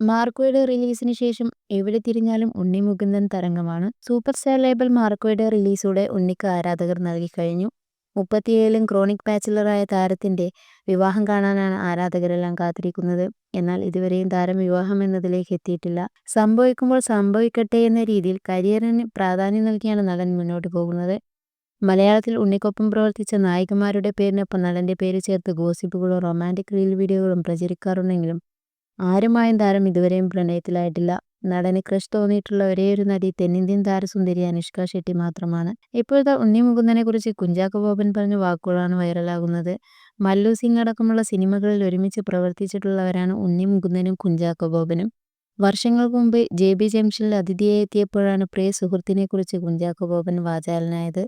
മാർക്കോയുടെ റിലീസിന് ശേഷം എവിടെ തിരിഞ്ഞാലും ഉണ്ണി മുകുന്ദൻ തരംഗമാണ്. സൂപ്പർ സ്റ്റാർ ലേബൽ മാർക്കോയുടെ റിലീസോടെ ഉണ്ണിക്ക് ആരാധകർ നൽകിക്കഴിഞ്ഞു മുപ്പത്തിയേഴിലും ക്രോണിക് ബാച്ചിലറായ താരത്തിന്റെ വിവാഹം കാണാനാണ് ആരാധകരെല്ലാം കാത്തിരിക്കുന്നത്. എന്നാൽ ഇതുവരെയും താരം വിവാഹം എന്നതിലേക്ക് എത്തിയിട്ടില്ല. സംഭവിക്കുമ്പോൾ സംഭവിക്കട്ടെ എന്ന രീതിയിൽ കരിയറിന് പ്രാധാന്യം നൽകിയാണ് നടൻ മുന്നോട്ട് പോകുന്നത്. മലയാളത്തിൽ ഉണ്ണിക്കൊപ്പം പ്രവർത്തിച്ച നായികമാരുടെ പേരിനൊപ്പം നടന്റെ പേര് ചേർത്ത് ഗോസിപ്പുകളും റൊമാന്റിക് റീൽ വീഡിയോകളും പ്രചരിക്കാറുണ്ടെങ്കിലും ആരുമായും താരം ഇതുവരെയും പ്രണയത്തിലായിട്ടില്ല. നടന് ക്രഷ് തോന്നിയിട്ടുള്ള ഒരേ ഒരു നടി തെന്നിന്ത്യൻ താരസുന്ദരി അനുഷ്ക ഷെട്ടി മാത്രമാണ്. ഇപ്പോഴത്തെ ഉണ്ണി മുകുന്ദനെ കുറിച്ച് കുഞ്ചാക്കോ ബോബൻ പറഞ്ഞ വാക്കുകളാണ് വൈറലാകുന്നത്. മല്ലു സിംഗ് അടക്കമുള്ള സിനിമകളിൽ ഒരുമിച്ച് പ്രവർത്തിച്ചിട്ടുള്ളവരാണ് ഉണ്ണി മുകുന്ദനും കുഞ്ചാക്കോ ബോബനും. വർഷങ്ങൾക്ക് മുമ്പ് ജെ ബി ജംഷനിൽ അതിഥിയായി എത്തിയപ്പോഴാണ് പ്രിയ സുഹൃത്തിനെ കുറിച്ച് കുഞ്ചാക്കോ ബോബൻ വാചാലനായത്.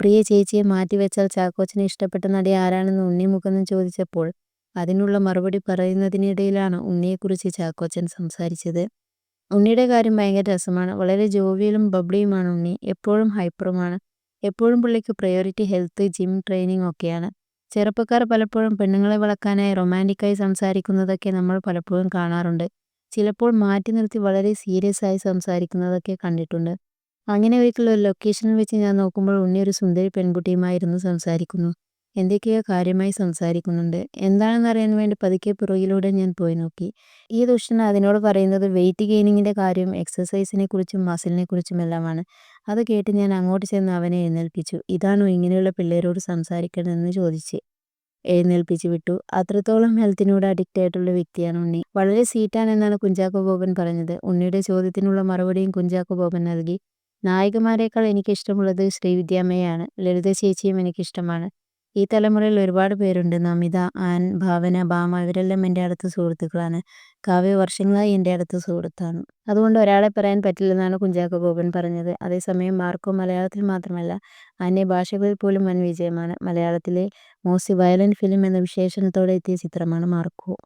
പ്രിയ ചേച്ചിയെ മാറ്റിവെച്ചാൽ ചാക്കോച്ചനെ ഇഷ്ടപ്പെട്ട നടി ആരാണെന്ന് ഉണ്ണി മുകുന്ദൻ ചോദിച്ചപ്പോൾ അതിനുള്ള മറുപടി പറയുന്നതിനിടയിലാണ് ഉണ്ണിയെക്കുറിച്ച് ചാക്കോച്ചൻ സംസാരിച്ചത്. ഉണ്ണിയുടെ കാര്യം ഭയങ്കര രസമാണ്. വളരെ ജോവിയലും ബബ്ലിയുമാണ് ഉണ്ണി. എപ്പോഴും ഹൈപ്പറുമാണ് എപ്പോഴും പുള്ളിക്ക് പ്രയോറിറ്റി ഹെൽത്ത് ജിം ട്രെയിനിങ് ഒക്കെയാണ്. ചെറുപ്പക്കാർ പലപ്പോഴും പെണ്ണുങ്ങളെ വളക്കാനായി റൊമാന്റിക്കായി സംസാരിക്കുന്നതൊക്കെ നമ്മൾ പലപ്പോഴും കാണാറുണ്ട്. ചിലപ്പോൾ മാറ്റി നിർത്തി വളരെ സീരിയസ് ആയി സംസാരിക്കുന്നതൊക്കെ കണ്ടിട്ടുണ്ട്. അങ്ങനെ ഒരിക്കൽ ഒരു ലൊക്കേഷനിൽ വെച്ച് ഞാൻ നോക്കുമ്പോൾ ഉണ്ണി ഒരു സുന്ദരി പെൺകുട്ടിയുമായിരുന്നു സംസാരിക്കുന്നു. എന്തൊക്കെയോ കാര്യമായി സംസാരിക്കുന്നുണ്ട്. എന്താണെന്ന് അറിയാൻ വേണ്ടി പതുക്കെ പുറകിലൂടെ ഞാൻ പോയി നോക്കി. ഈ ദുഷ്ടൻ അതിനോട് പറയുന്നത് വെയിറ്റ് ഗെയിനിങ്ങിന്റെ കാര്യം എക്സസൈസിനെ കുറിച്ചും മസിലിനെ കുറിച്ചും എല്ലാമാണ്. അത് കേട്ട് ഞാൻ അങ്ങോട്ട് ചെന്ന് അവനെ എഴുന്നേൽപ്പിച്ചു. ഇതാണോ ഇങ്ങനെയുള്ള പിള്ളേരോട് സംസാരിക്കണമെന്ന് ചോദിച്ച്? എഴുന്നേൽപ്പിച്ചു വിട്ടു. അത്രത്തോളം ഹെൽത്തിനോട് അഡിക്റ്റ് ആയിട്ടുള്ള വ്യക്തിയാണ് ഉണ്ണി. വളരെ സീറ്റാണെന്നാണ് കുഞ്ചാക്കോ ബോബൻ പറഞ്ഞത്. ഉണ്ണിയുടെ ചോദ്യത്തിനുള്ള മറുപടിയും കുഞ്ചാക്കോ ബോബൻ നൽകി. നായികമാരേക്കാൾ എനിക്കിഷ്ടമുള്ളത് ശ്രീവിദ്യാമ്മയാണ്. ലളിത ചേച്ചിയും എനിക്കിഷ്ടമാണ്. ഈ തലമുറയിൽ ഒരുപാട് പേരുണ്ട്. നമിത ആൻ ഭാവന ഭാമ ഇവരെല്ലാം എന്റെ അടുത്ത സുഹൃത്തുക്കളാണ്. കാവ്യ വർഷങ്ങളായി എന്റെ അടുത്ത സുഹൃത്താണ്. അതുകൊണ്ട് ഒരാളെ പറയാൻ പറ്റില്ലെന്നാണ് കുഞ്ചാക്കോ ബോബൻ പറഞ്ഞത്. അതേസമയം മാർക്കോ മലയാളത്തിൽ മാത്രമല്ല അന്യ ഭാഷകളിൽ പോലും വൻ വിജയമാണ്. മലയാളത്തിലെ മോസ്റ്റ് വയലന്റ് ഫിലിം എന്ന വിശേഷണത്തോടെ എത്തിയ ചിത്രമാണ് മാർക്കോ.